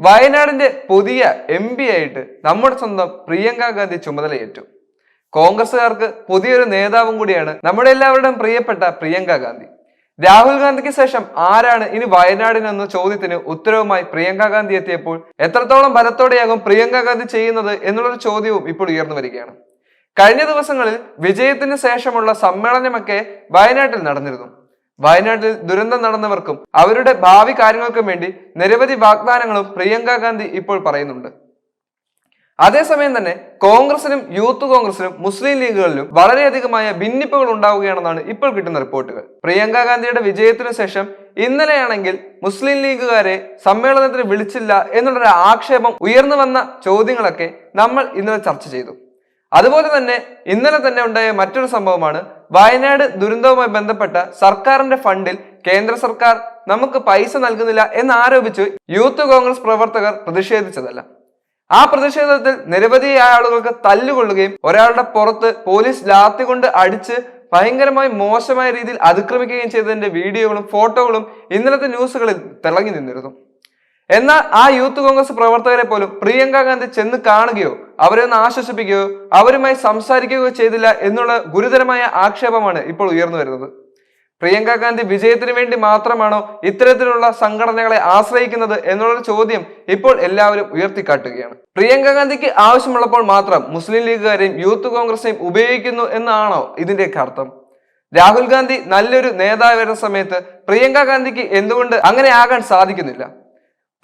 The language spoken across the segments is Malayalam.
വയനാടിന്റെ പുതിയ എം പി ആയിട്ട് നമ്മുടെ സ്വന്തം പ്രിയങ്ക ഗാന്ധി ചുമതലയേറ്റു. കോൺഗ്രസുകാർക്ക് പുതിയൊരു നേതാവും കൂടിയാണ് നമ്മുടെ എല്ലാവരുടെയും പ്രിയപ്പെട്ട പ്രിയങ്ക ഗാന്ധി. രാഹുൽ ഗാന്ധിക്ക് ശേഷം ആരാണ് ഇനി വയനാടിനെന്ന ചോദ്യത്തിന് ഉത്തരവുമായി പ്രിയങ്ക ഗാന്ധി എത്തിയപ്പോൾ എത്രത്തോളം ബലത്തോടെയാകും പ്രിയങ്ക ഗാന്ധി ചെയ്യുന്നത് എന്നുള്ളൊരു ചോദ്യവും ഇപ്പോൾ ഉയർന്നു വരികയാണ്. കഴിഞ്ഞ ദിവസങ്ങളിൽ വിജയത്തിന് ശേഷമുള്ള സമ്മേളനമൊക്കെ വയനാട്ടിൽ നടന്നിരുന്നു. വയനാട്ടിൽ ദുരന്തം നടന്നവർക്കും അവരുടെ ഭാവി കാര്യങ്ങൾക്കും വേണ്ടി നിരവധി വാഗ്ദാനങ്ങളും പ്രിയങ്ക ഗാന്ധി ഇപ്പോൾ പറയുന്നുണ്ട്. അതേസമയം തന്നെ കോൺഗ്രസിനും യൂത്ത് കോൺഗ്രസിനും മുസ്ലിം ലീഗുകളിലും വളരെയധികമായ ഭിന്നിപ്പുകൾ ഉണ്ടാവുകയാണെന്നാണ് ഇപ്പോൾ കിട്ടുന്ന റിപ്പോർട്ടുകൾ. പ്രിയങ്ക ഗാന്ധിയുടെ വിജയത്തിനു ശേഷം ഇന്നലെയാണെങ്കിൽ മുസ്ലിം ലീഗുകാരെ സമ്മേളനത്തിന് വിളിച്ചില്ല എന്നുള്ളൊരു ആക്ഷേപം ഉയർന്നു വന്ന ചോദ്യങ്ങളൊക്കെ നമ്മൾ ഇന്നലെ ചർച്ച ചെയ്തു. അതുപോലെ തന്നെ ഇന്നലെ തന്നെ ഉണ്ടായ മറ്റൊരു സംഭവമാണ് വയനാട് ദുരന്തവുമായി ബന്ധപ്പെട്ട സർക്കാരിന്റെ ഫണ്ടിൽ കേന്ദ്ര സർക്കാർ നമുക്ക് പൈസ നൽകുന്നില്ല എന്നാരോപിച്ച് യൂത്ത് കോൺഗ്രസ് പ്രവർത്തകർ പ്രതിഷേധിച്ചതല്ല. ആ പ്രതിഷേധത്തിൽ നിരവധി ആളുകൾക്ക് തല്ലുകൊള്ളുകയും ഒരാളുടെ പുറത്ത് പോലീസ് ലാത്തി കൊണ്ട് അടിച്ച് ഭയങ്കരമായി മോശമായ രീതിയിൽ അതിക്രമിക്കുകയും ചെയ്തതിന്റെ വീഡിയോകളും ഫോട്ടോകളും ഇന്നലത്തെ ന്യൂസുകളിൽ തിളങ്ങി നിന്നിരുന്നു. എന്നാൽ ആ യൂത്ത് കോൺഗ്രസ് പ്രവർത്തകരെ പോലും പ്രിയങ്ക ഗാന്ധി ചെന്ന് കാണുകയോ അവരെ ഒന്ന് ആശ്വസിപ്പിക്കുകയോ അവരുമായി സംസാരിക്കുകയോ ചെയ്തില്ല എന്നുള്ള ഗുരുതരമായ ആക്ഷേപമാണ് ഇപ്പോൾ ഉയർന്നു വരുന്നത്. പ്രിയങ്ക ഗാന്ധി വിജയത്തിന് വേണ്ടി മാത്രമാണോ ഇത്തരത്തിലുള്ള സംഘടനകളെ ആശ്രയിക്കുന്നത് എന്നുള്ള ചോദ്യം ഇപ്പോൾ എല്ലാവരും ഉയർത്തിക്കാട്ടുകയാണ്. പ്രിയങ്ക ഗാന്ധിക്ക് ആവശ്യമുള്ളപ്പോൾ മാത്രം മുസ്ലിം ലീഗുകാരെയും യൂത്ത് കോൺഗ്രസിനെയും ഉപയോഗിക്കുന്നു എന്നാണോ ഇതിന്റെയൊക്കെ അർത്ഥം. രാഹുൽ ഗാന്ധി നല്ലൊരു നേതാവ് വരുന്ന സമയത്ത് പ്രിയങ്ക ഗാന്ധിക്ക് എന്തുകൊണ്ട് അങ്ങനെ ആകാൻ സാധിക്കുന്നില്ല?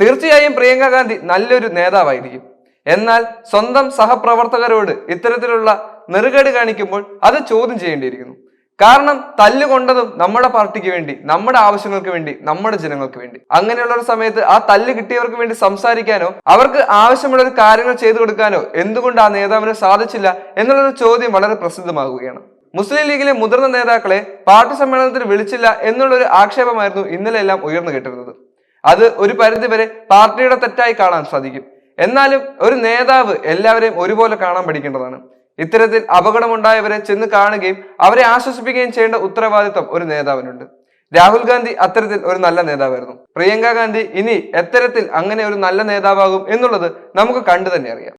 തീർച്ചയായും പ്രിയങ്ക ഗാന്ധി നല്ലൊരു നേതാവായിരിക്കും. എന്നാൽ സ്വന്തം സഹപ്രവർത്തകരോട് ഇത്തരത്തിലുള്ള നെറുകേട് കാണിക്കുമ്പോൾ അത് ചോദ്യം ചെയ്യേണ്ടിയിരിക്കുന്നു. കാരണം തല്ലുകൊണ്ടതും നമ്മുടെ പാർട്ടിക്ക് വേണ്ടി നമ്മുടെ ആവശ്യങ്ങൾക്ക് വേണ്ടി നമ്മുടെ ജനങ്ങൾക്ക് വേണ്ടി. അങ്ങനെയുള്ള ഒരു സമയത്ത് ആ തല്ല് കിട്ടിയവർക്ക് വേണ്ടി സംസാരിക്കാനോ അവർക്ക് ആവശ്യമുള്ള ഒരു കാര്യങ്ങൾ ചെയ്തു കൊടുക്കാനോ എന്തുകൊണ്ട് ആ നേതാവിന് സാധിച്ചില്ല എന്നുള്ളൊരു ചോദ്യം വളരെ പ്രസിദ്ധമാകുകയാണ്. മുസ്ലിം ലീഗിലെ മുതിർന്ന നേതാക്കളെ പാർട്ടി സമ്മേളനത്തിൽ വിളിച്ചില്ല എന്നുള്ളൊരു ആക്ഷേപമായിരുന്നു ഇന്നലെ എല്ലാം ഉയർന്നു കേട്ടിരുന്നത്. അത് ഒരു പരിധിവരെ പാർട്ടിയുടെ തെറ്റായി കാണാൻ സാധിക്കും. എന്നാലും ഒരു നേതാവ് എല്ലാവരെയും ഒരുപോലെ കാണാൻ പഠിക്കേണ്ടതാണ്. ഇത്തരത്തിൽ അപകടമുണ്ടായവരെ ചെന്ന് കാണുകയും അവരെ ആശ്വസിപ്പിക്കുകയും ചെയ്യേണ്ട ഉത്തരവാദിത്വം ഒരു നേതാവിനുണ്ട്. രാഹുൽ ഗാന്ധി അത്തരത്തിൽ ഒരു നല്ല നേതാവായിരുന്നു. പ്രിയങ്ക ഗാന്ധി ഇനി എത്തരത്തിൽ അങ്ങനെ ഒരു നല്ല നേതാവാകും എന്നുള്ളത് നമുക്ക് കണ്ടു തന്നെ അറിയാം.